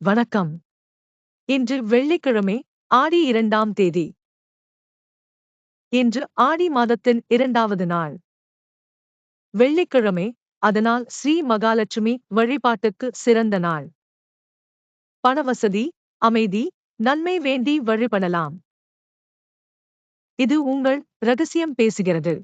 வணக்கம். இன்று வெள்ளிக்கிழமை ஆடி இரண்டாம் தேதி. இன்று ஆடி மாதத்தின் இரண்டாவது நாள். வெள்ளிக்கிழமை அதனால் ஸ்ரீ மகாலட்சுமி வழிபாட்டுக்கு சிறந்த நாள். பணவசதி அமைதி நன்மை வேண்டி வழிபடலாம். இது உங்கள் ரகசியம் பேசுகிறது.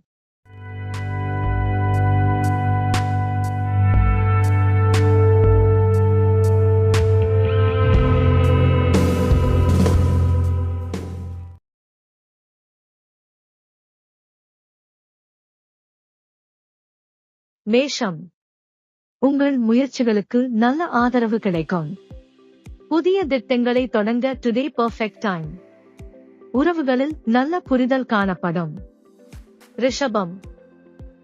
மேஷம். உங்கள் முயற்சிகளுக்கு நல்ல ஆதரவு கிடைக்கும். புதிய திட்டங்களை தொடங்க டுடே பர்ஃபெக்ட் டைம் உறவுகளில் நல்ல புரிதல் காணப்படும். ரிஷபம்.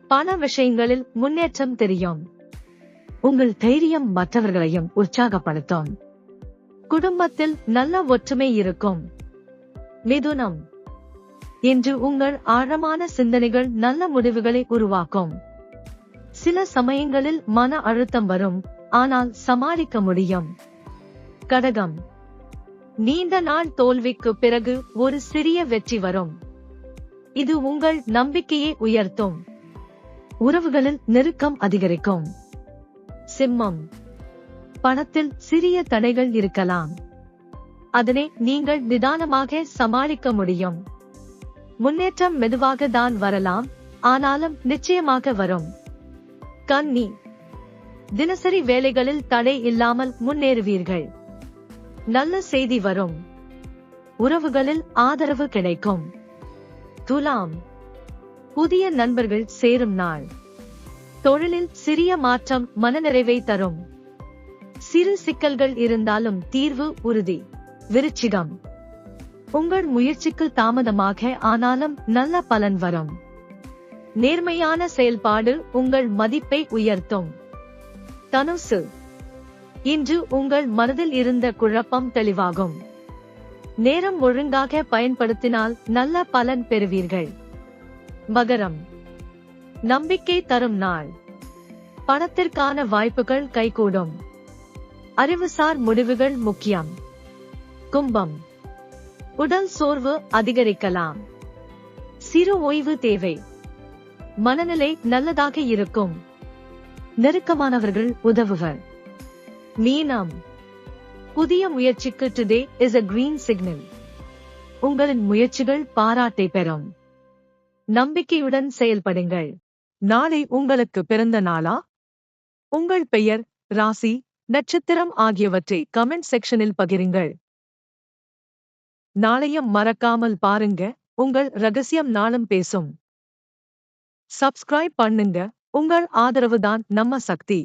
பண விஷயங்களில் முன்னேற்றம் தெரியும். உங்கள் தைரியம் மற்றவர்களையும் உற்சாகப்படுத்தும். குடும்பத்தில் நல்ல ஒற்றுமை இருக்கும். மிதுனம். இன்று உங்கள் ஆழமான சிந்தனைகள் நல்ல முடிவுகளை உருவாக்கும். சில சமயங்களில் மன அழுத்தம் வரும். ஆனால் சமாளிக்க முடியும். கடகம். நீண்ட நாள் தோல்விக்கு பிறகு ஒரு சிறிய வெற்றி வரும். இது உங்கள் நம்பிக்கையை உயர்த்தும். உறவுகளில் நெருக்கம் அதிகரிக்கும். சிம்மம். பணத்தில் சிறிய தடைகள் இருக்கலாம். அதனை நீங்கள் நிதானமாக சமாளிக்க முடியும். முன்னேற்றம் மெதுவாக தான் வரலாம். ஆனாலும் நிச்சயமாக வரும். கன்னி தினசரி வேலைகளில் தடை இல்லாமல் முன்னேறுவீர்கள். நல்ல செய்தி வரும். உறவுகளில் ஆதரவு கிடைக்கும். துலாம். புதிய நண்பர்கள் சேரும் நாள். தொழிலில் சிறிய மாற்றம் மனநிறைவை தரும். சிறு சிக்கல்கள் இருந்தாலும் தீர்வு உறுதி. விருச்சிகம். உங்கள் முயற்சிக்கு தாமதமாக ஆனாலும் நல்ல பலன் வரும். நேர்மையான செயல்பாடு உங்கள் மதிப்பை உயர்த்தும். தனுசு. இன்று உங்கள் மனதில் இருந்த குழப்பம் தெளிவாகும். நேரம் ஒழுங்காக பயன்படுத்தினால் நல்ல பலன் பெறுவீர்கள். மகரம். நம்பிக்கை தரும் நாள். பணத்திற்கான வாய்ப்புகள் கைகூடும். அறிவுசார் முடிவுகள் முக்கியம். கும்பம். உடல் சோர்வு அதிகரிக்கலாம். சிறு ஓய்வு தேவை. மனநிலை நல்லதாக இருக்கும். நெருக்கமானவர்கள் உதவுவர் மீனம் புதிய முயற்சிக்கு today is a green signal உங்களின் முயற்சிகள் பாராட்டை பெறும். நம்பிக்கையுடன் செயல்படுங்கள். நாளை உங்களுக்கு பிறந்த நாளா? உங்கள் பெயர் ராசி நட்சத்திரம் ஆகியவற்றை கமெண்ட் செக்ஷனில் பகிருங்கள். நாளையும் மறக்காமல் பாருங்க உங்கள் ரகசியம் நாளும் பேசும். சப்ஸ்கிரைப் பண்ணுங்க. உங்கள் ஆதரவு தான் நம்ம சக்தி.